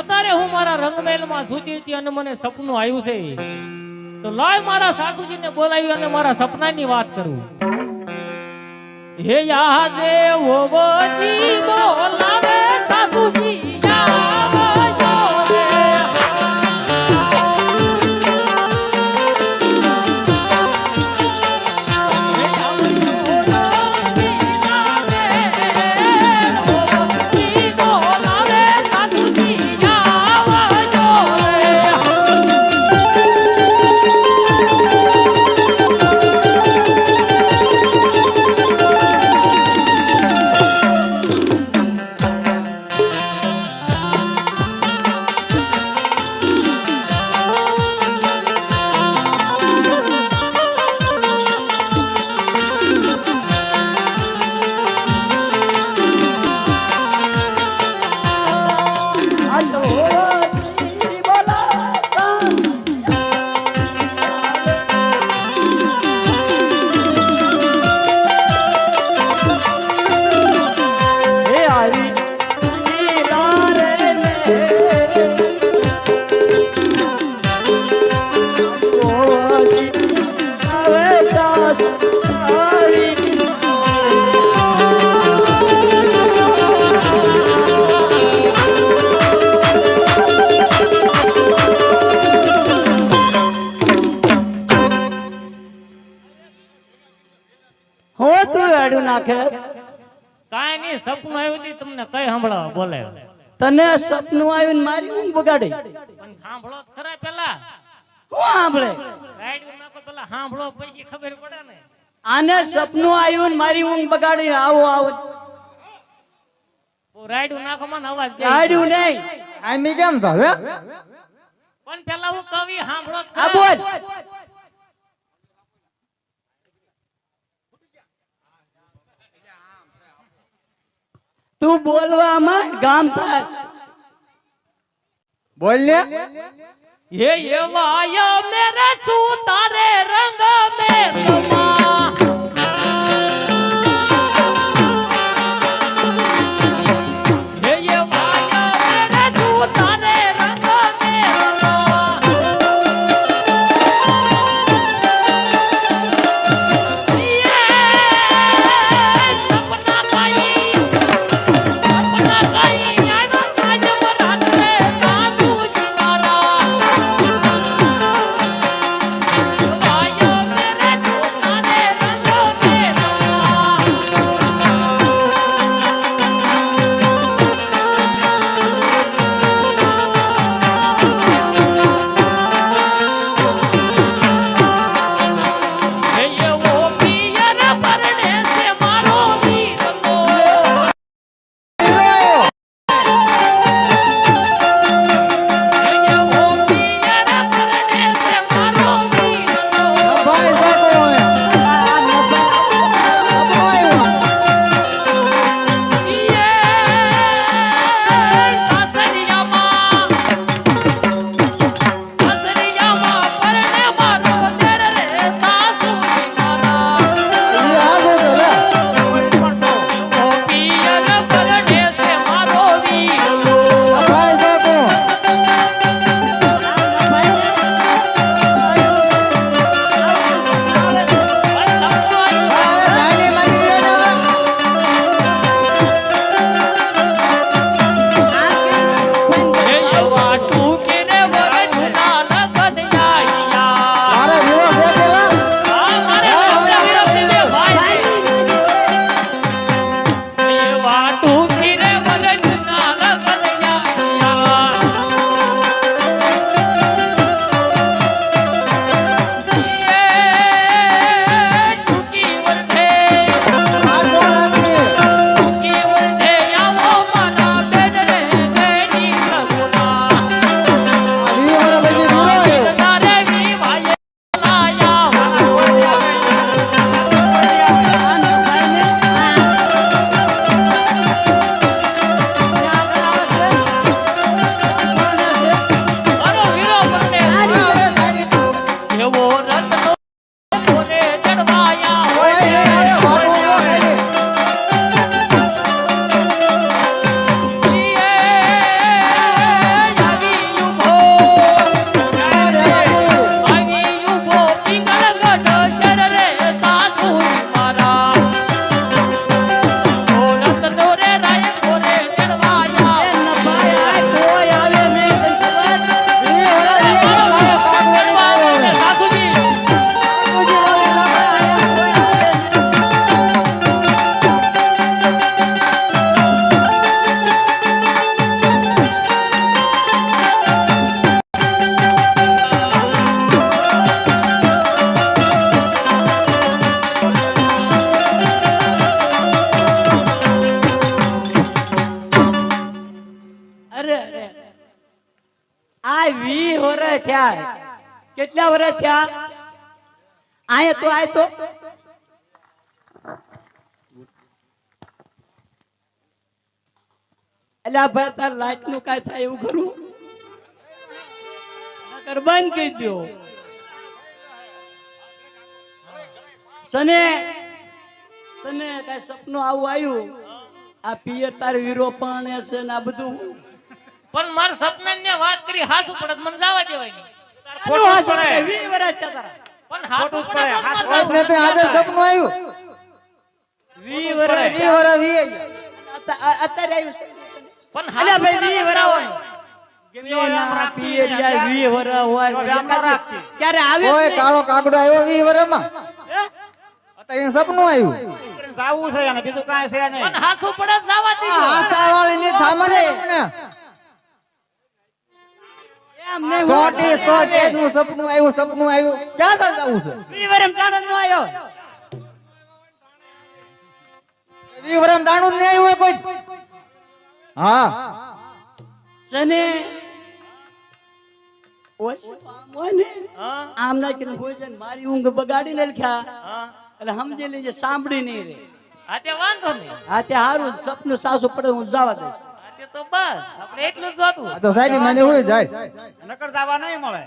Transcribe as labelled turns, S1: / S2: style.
S1: અત્યારે હું મારા રંગમહેલમાં સૂતી હતી અને મને સપનું આવ્યું છે. તો લાય મારા સાસુજીને બોલાવી અને મારા સપનાની વાત કરું. હે યાજે બોલાવે સાસુજી
S2: હું તું એડું નાખેસ
S1: કાંઈ નહીં સપનું આવ્યું હતું તમને કઈ સાંભળો બોલે.
S2: તને સપનું આવ્યું ને મારી ઊંઘ બગાડી?
S1: પણ સાંભળો ખરા પેલા.
S2: હું સાંભળે?
S1: રાઈડ નાખો પેલા સાંભળો પછી ખબર પડે ને.
S2: આને સપનું આવ્યું ને મારી ઊંઘ બગાડી આવો આવો.
S1: રાઈડ નાખો મને અવાજ દે
S2: આડ્યું નહીં.
S3: આમી કેમ તો
S1: પણ પેલા હું કવિ સાંભળો
S2: આ બોલ. તું બોલવામાં ગામ થાશ
S3: બોલ ને
S1: ये ये वाया मेरे सूतारे
S2: ಶರಣವಾಯ વર્ષ થયા. કેટલા વર્ષ થયા? આય તો આય તો. બંધ કહી દો સને, તને કઈ સપનું આવું આવ્યું? આ પિયર તાર વીરો પણ છે ને આ બધું?
S1: પણ મારા સપનાની વાત કરી હાસુ પડત મને જવા દેવાય નહીં
S2: ખોટું હાસુ પડે કે વી વર્ષ છે તારા.
S1: પણ હાસુ પડે
S3: હાસુ
S4: ને. તો આજે સપનું આવ્યું.
S2: વી વર્ષ.
S4: ઈ વરા વી
S2: અત્યારે આવ્યું
S1: પણ હાલે
S2: ભાઈ વી
S1: પડે
S2: વરા હોય. ગમે ના પિયર જાય વી વરા હોય
S3: તો રામ ના રાખતી.
S2: ક્યારે આવે
S4: ઓય કાળો કાગડો આવ્યો વી વરામાં અત્યારે સપનું આવ્યું.
S3: જાવું છે અને બીજું કાંઈ છે નહીં.
S1: હાસુ પડે જવા
S4: વાળી સોટી સો કેજનું સપનું આવ્યું સપનું આવ્યું. ક્યાં ચાલ જવું છે?
S2: વી વર્ષ નો આવ્યો
S4: વી વરામ દાણું આવ્યું કોઈ. હા.
S2: સને આમ હોય ને?
S1: હા.
S2: આમ ના કરીને હોય મારી ઊંઘ બગાડીને લખ્યા.
S1: હા.
S2: એટલે સમજી લેજે સાંભળી નહીં રે
S1: આ તે વાંધો નહીં.
S2: આ હારું સપનું સાસુ પડે હું જવા દઈશ.
S1: તે બસ. આપણે એટલું જ જોતું.
S4: આ તો સાહેબ મને હોય જાય
S3: નકર જવા નહીં મળે.